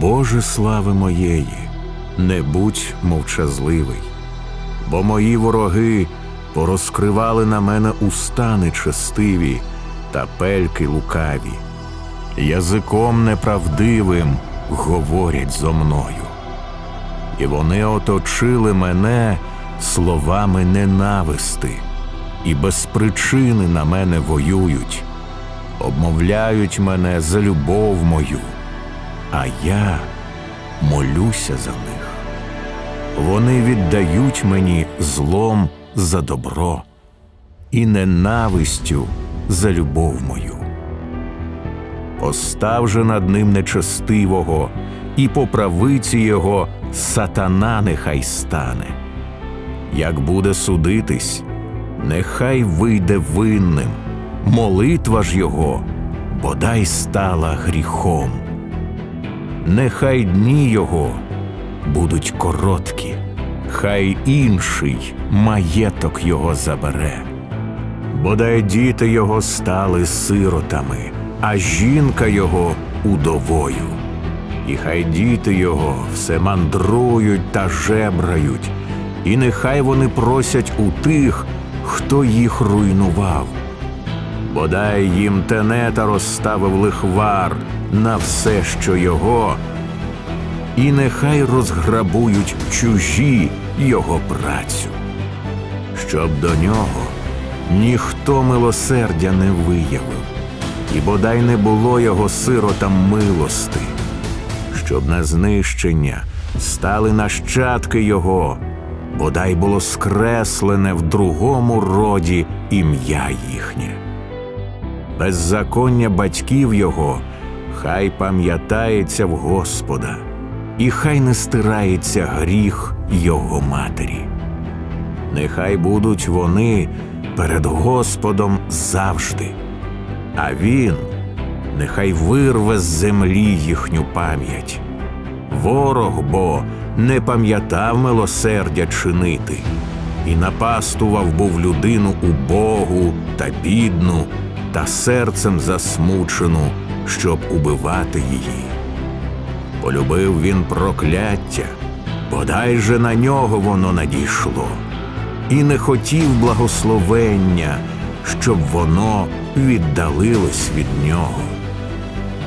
Боже слави моєї, не будь мовчазливий, бо мої вороги порозкривали на мене уста нечестиві та пельки лукаві, язиком неправдивим говорять зо мною. І вони оточили мене словами ненависти, і без причини на мене воюють, обмовляють мене за любов мою, а я молюся за них. Вони віддають мені злом за добро і ненавистю за любов мою. Постав же над ним нечестивого, і по правиці його сатана нехай стане. Як буде судитись, нехай вийде винним, молитва ж його бодай стала гріхом. Нехай дні його будуть короткі, хай інший маєток його забере. Бодай діти його стали сиротами, а жінка його удовою. І хай діти його все мандрують та жебрають, і нехай вони просять у тих, хто їх руйнував. Бодай їм тенета розставив лихвар на все, що його, і нехай розграбують чужі його працю, щоб до нього ніхто милосердя не виявив, і бодай не було його сиротам милости, щоб на знищення стали нащадки його, бодай було скреслене в другому роді ім'я їхнє. Беззаконня батьків його хай пам'ятається в Господа, і хай не стирається гріх його матері. Нехай будуть вони перед Господом завжди, а Він нехай вирве з землі їхню пам'ять. Ворог бо не пам'ятав милосердя чинити, і напастував був людину убогу та бідну, та серцем засмучену, щоб убивати її. Полюбив він прокляття, бодай же на нього воно надійшло, і не хотів благословення, щоб воно віддалилось від нього.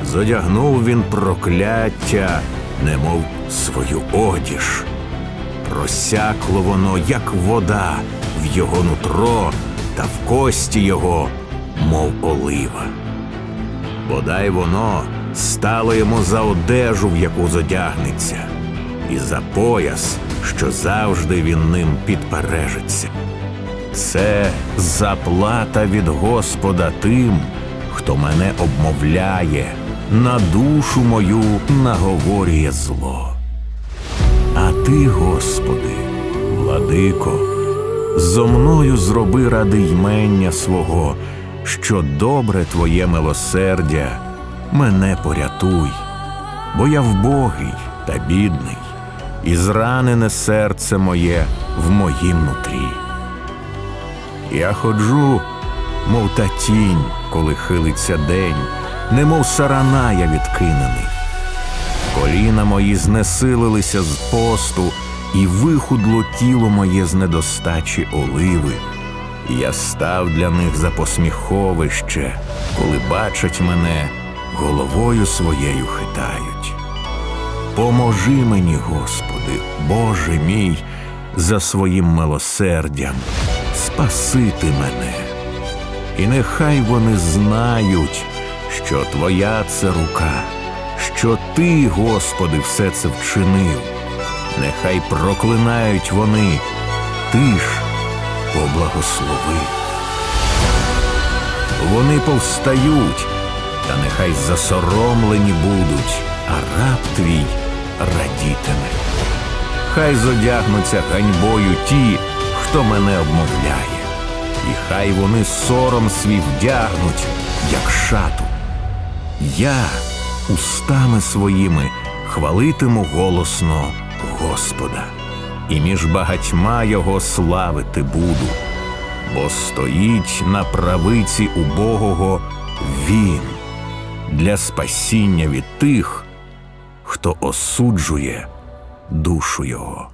Зодягнув він прокляття, немов свою одіж. Просякло воно, як вода, в його нутро та в кості його, мов олива. Бодай воно стало йому за одежу, в яку зодягнеться, і за пояс, що завжди він ним підпережиться. Це заплата від Господа тим, хто мене обмовляє, на душу мою наговорює зло. А ти, Господи, владико, зо мною зроби ради ймення свого, що добре Твоє милосердя, мене порятуй, бо я вбогий та бідний, і зранене серце моє в моїм нутрі. Я ходжу, мов та тінь, коли хилиться день, немов сарана я відкинений. Коліна мої знесилилися з посту, і вихудло тіло моє з недостачі оливи. Я став для них за посміховище, коли бачать мене, головою своєю хитають. Поможи мені, Господи, Боже мій, за своїм милосердям, спасити мене. І нехай вони знають, що Твоя це рука, що Ти, Господи, все це вчинив. Нехай проклинають вони, Ти ж поблагослови. Вони повстають, та нехай засоромлені будуть, а раб твій радітиме. Хай зодягнуться ганьбою ті, хто мене обмовляє, і хай вони сором свій вдягнуть, як шату. Я устами своїми хвалитиму голосно Господа, і між багатьма його славити буду, бо стоїть на правиці убогого Він для спасіння від тих, хто осуджує душу його.